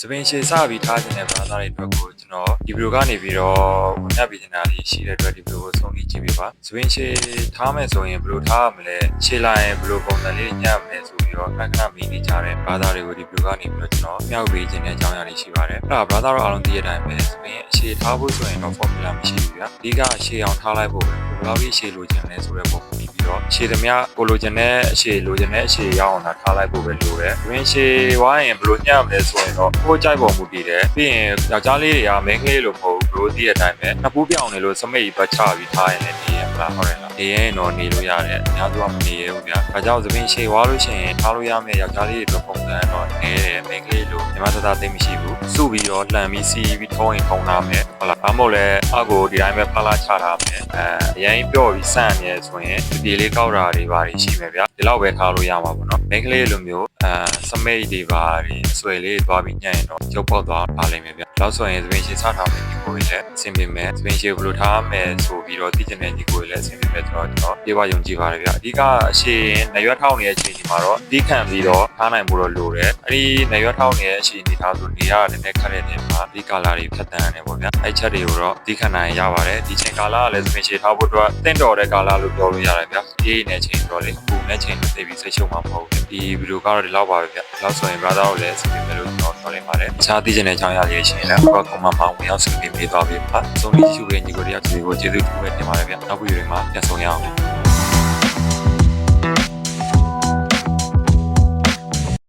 စပင်ရှည်စပြီးထားခြင်းတဲ့ဘာသာတွေအတွက်ကိုကျွန်တော်ဒီဗီဒီယိုကနေပြီးတော့ဝင်ပြပေးနေတာလေးရှိတဲ့အတွက်ဒီဗီဒီယိုကိုဆုံးဖြတ်ကြည့်ပေးပါစပင်ရှည်ထားမယ်ဆိုရင်ဘယ်လိုထားရမလဲရှည်လိုက်ရင်ဘယ်လိုပုံစံလေးညှပ်မလဲဆိုပြီးတော့ခဏခဏမိနေကြတဲ့ဘာသာတွေကိုဒီဗီဒီယိုကနေပြီးတော့ကျွန်တော်မြောက်ပေးခြင်းတဲ့အကြောင်းအရာတွေရှိပါတယ်အဲ့ဒါဘာသာတော့အားလုံးသိရတဲ့အတိုင်းပဲစပင်အရှည်ထားဖို့ဆိုရင်တော့ formula မရှိဘူးဗျာအဓိကအရှည်အောင်ထားလိုက်ဖို့ပဲဘယ် လောက်ကြီးရှည်လိုချင်လဲဆိုတဲ့ပုံကိုပြီးပြီးတော့ရှည်သမျှကိုလိုချင်တဲ့အရှည်လိုချင်တဲ့အရှည်ရအောင်သာထားလိုက်ဖို့ပဲလိုတယ်ဝင်းရှည်ဝိုင်းရင်ဘယ်လိုညှပ်မလဲဆိုရင်တော့ကိုယ်ကြိုက်ပုံမူတည်တယ်ပြီးရင်ယောက်ျားလေးတွေကမိန်းကလေးလိုမဟုတ်ဘူးဘလို့သိတဲ့အတိုင်းပဲနှစ်ပူးပြောင်းနေလို့စမိတ်ပတ်ချပြီးထားရင်လည်းနေရမလားဟုတ်တယ်လားနေရင်တော့နေလို့ရတယ်အများစုကမနေရဘူးဗျာဒါကြောင့်သပင်ရှည်ဝါလို့ရှိရင်ထားလို့ရမယ့်ယောက်ျားလေးတွေပုံစံတော့နေတယ်မိန်းကလေးလိုညီမသားသိမရှိဘူးစုပြီးတော့လှန်ပြီးစီးပြီးထုံးရင်ထုံးထားမယ်ဟုတ်လားဘာမို့လဲအကိုဒီတိုင်းပဲဖလားချထားမယ်အဲအရင်ပြော့ပြီးစန့်နေဆိုရင်ဒီပြေလေးကောက်တာတွေပါရှိမယ်ဗျာဒီလောက်ပဲထားလို့ရမှာပေါ့နော်မိန်းကလေးလိုမျိုးအဲစမိတ်တွေပါတွေအဆွဲလေးသွားပြီးညှက်ရင်တော့ရုပ်ပေါက်သွားပါလိမ့်မယ်ဗျာလောက်ဆိုရင်သပင်ရှည်စထားမယ်ဒီကိုကြီးလည်းအဆင်ပြေမယ်သပင်ရှည်ဘယ်လိုထားမယ်ဆိုပြီးတော့သိချင်တဲ့ဒီကိုကြီးလည်းအဆင်ပြေမယ်ဆိုတော့ကျွန်တော်ပြေဝယုံကြည်ပါတယ်ဗျာအဓိကအရှိရင်နရွက်ထောက်နေတဲ့အချိန်ဒီမှာတော့ဒီခံပြီးတော့ထားနိုင်ဖို့တော့လိုတယ်အဲ့ဒီနရွက်ထောက်နေတဲ့အချိန်ဒီထားဆိုနေရတဲ့နည်းနည်းခက်တဲ့နေမှာဒီကာလာတွေဖြတ်တန်းနေပေါ့ဗျာအဲ့ချက်တွေကိုတော့ဒီခံနိုင်ရပါတယ်ဒီချိန်ကာလာကလည်းသပင်ရှည်ထားဖို့အတွက်တင့်တော်တဲ့ကာလာလို့ပြောလို့ရတယ်ဗျာဒီနေချိန်တော့လေပူနေချိန်သိပြီးစိတ်ရှုံမှာမဟုတ်ဘူးဒီဗီဒီယိုကတော့ဒီလောက်ပါပဲဗျာဒီလောက်ဆိုရင် brother ကိုလည်းအဆင်ပြေမယ်လို့ကျွန်တော်ပြောနေပါတယ်အခြားသိချင်တဲ့အကြောင်းအရာတွေရှိရင်လည်းအခုကကွန်မန့်မှာဝင်ရောက်ဆွေးနွေးပေးသွားပြီပါဆုံးဖြတ်ရှိတဲ့ညီကိုတယောက်စီကိုကျေးဇူးတင်ပါတယ်ဗျာနောက်ဗီဒီယိုတွေမှာပြန်ဆောင်ရအောင်